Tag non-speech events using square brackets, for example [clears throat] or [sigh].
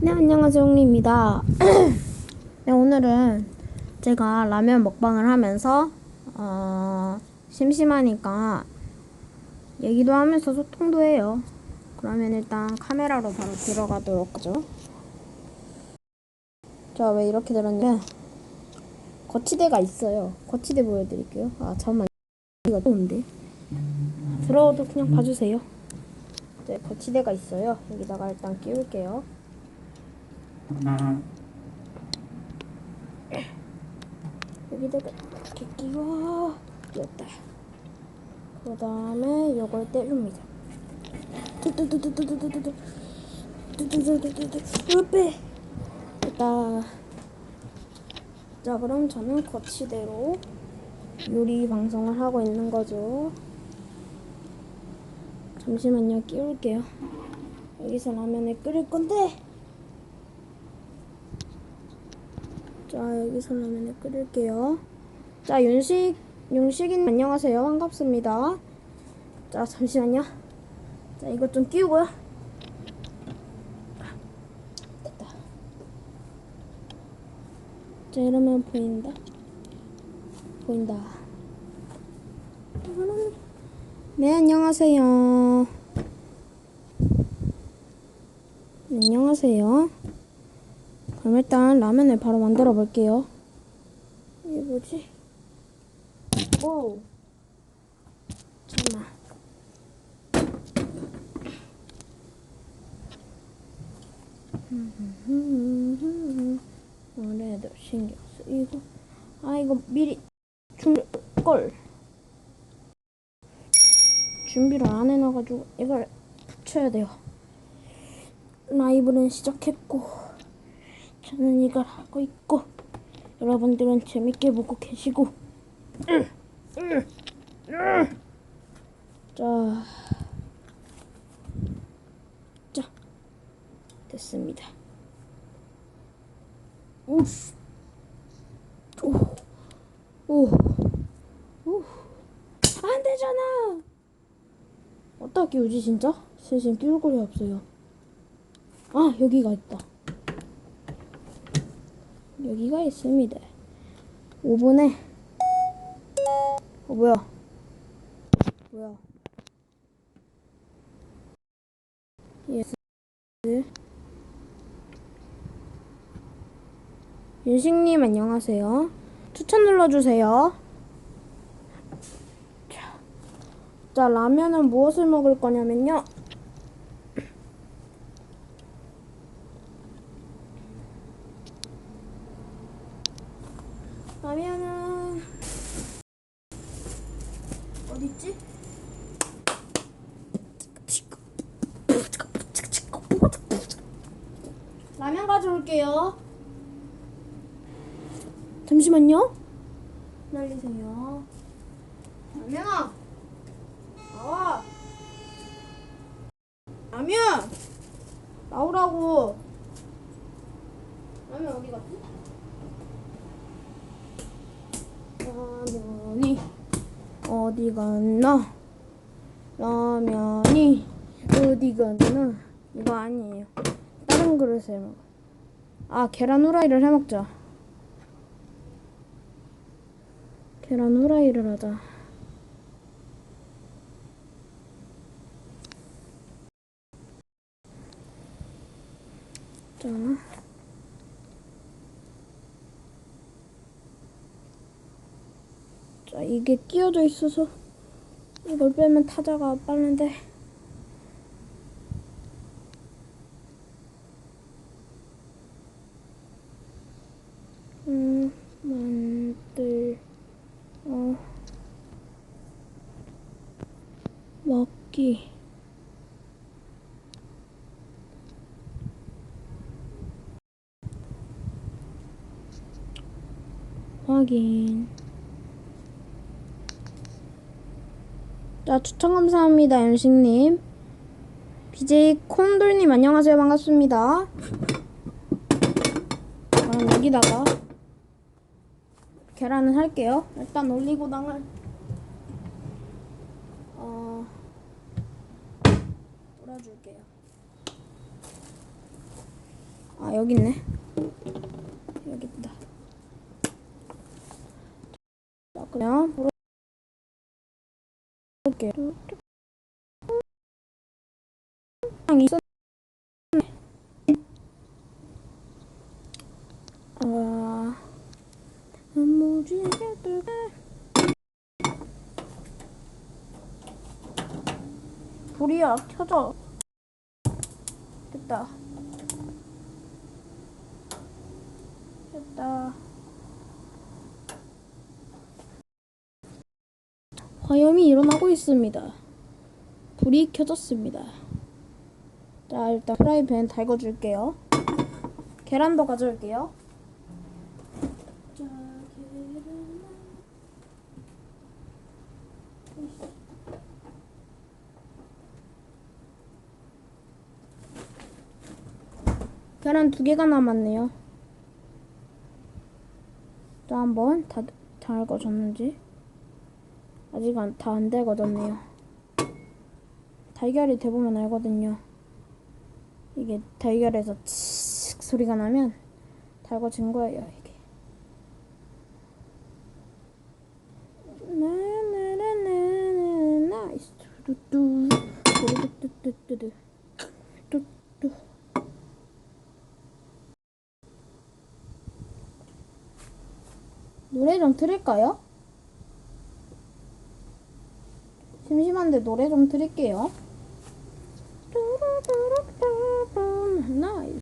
네, 안녕하세요, 옹리입니다. [clears throat] 네, 오늘은 제가 라면 먹방을 하면서, 어, 심심하니까 얘기도 하면서 소통도 해요. 그러면 일단 카메라로 바로 들어가도록 하죠. 자, 왜 이렇게 들었냐? 거치대가 있어요. 거치대 보여드릴게요. 아, 잠깐만. 이거 좋은데. 들어도 그냥 봐주세요. 네, 거치대가 있어요. 여기다가 일단 끼울게요. 여기다가 이렇게 끼워. 끼웠다. 그 다음에 이걸 때립니다. 뚜뚜뚜뚜뚜뚜뚜뚜 뚜 뚜뚜뚜뚜뚜 으빼 됐다 자 그럼 저는 거치대로 요리 방송을 하고 있는 거죠. 잠시만요. 끼울게요. 여기서 라면을 끓일 건데 자 여기서 라면을 끓일게요. 자 윤식 윤식인 안녕하세요. 반갑습니다. 자 잠시만요. 자 이것 좀 끼우고요. 됐다. 자 이러면 보인다. 보인다. 네 안녕하세요. 안녕하세요 그럼 일단 라면을 바로 만들어 볼게요. 이게 뭐지? 오. 잠깐만. 올해도 신경 쓰이고. 아 이거 미리 준걸 준비를 안 해놔가지고 이걸 붙여야 돼요. 라이브는 시작했고. 저는 이걸 하고 있고 여러분들은 재밌게 보고 계시고 자, 자 됐습니다. 오, 오, 오, 오, 안 되잖아. 어디다 끼우지 진짜? 세상 끼울 곳이 없어요. 아 여기가 있다. 여기가 있습니다. 5분에 어 뭐야? 뭐야? 예스. 윤식님 안녕하세요. 추천 눌러주세요. 자, 자 라면은 무엇을 먹을 거냐면요. 라면은 어디 있지? 라면 가져올게요. 잠시만요. 기다리세요. 라면아, 나와. 라면, 나오라고. 라면 어디 갔지? 라면이 어디 갔나? 라면이 어디 갔나? 이거 아니에요. 다른 그릇에 해먹어. 아, 계란 후라이를 해 먹자. 계란 후라이를 하자. 자. 이게 끼어져 있어서 이걸 빼면 타자가 빠른데. 음, 만들, 어, 먹기. 확인. 자, 추천 감사합니다, 연식님. BJ 콘돌님 안녕하세요. 반갑습니다. 그럼 여기다가 계란을 할게요. 일단 올리고당을 어 돌아줄게요. 아 여기 있네. 여기 있다. 자 그냥 볼게요. 아, 무지개. 불이야 켜져. 됐다. 됐다. 화염이 일어나고 있습니다. 불이 켜졌습니다. 자, 일단 프라이팬 달궈줄게요. 계란도 가져올게요. 자, 계란. 두 개가 남았네요. 또 한번 다 달궈졌는지 아직 다안 달궈졌네요. 달걀이 돼보면 알거든요. 이게 달걀에서 칙 소리가 나면 달궈진 거예요. 이게. 나나나나나 나이스 뚜뚜 뚜뚜뚜뚜뚜 뚜뚜 노래 좀 틀을까요? 심심한데 노래 좀 틀을게요. 나이스.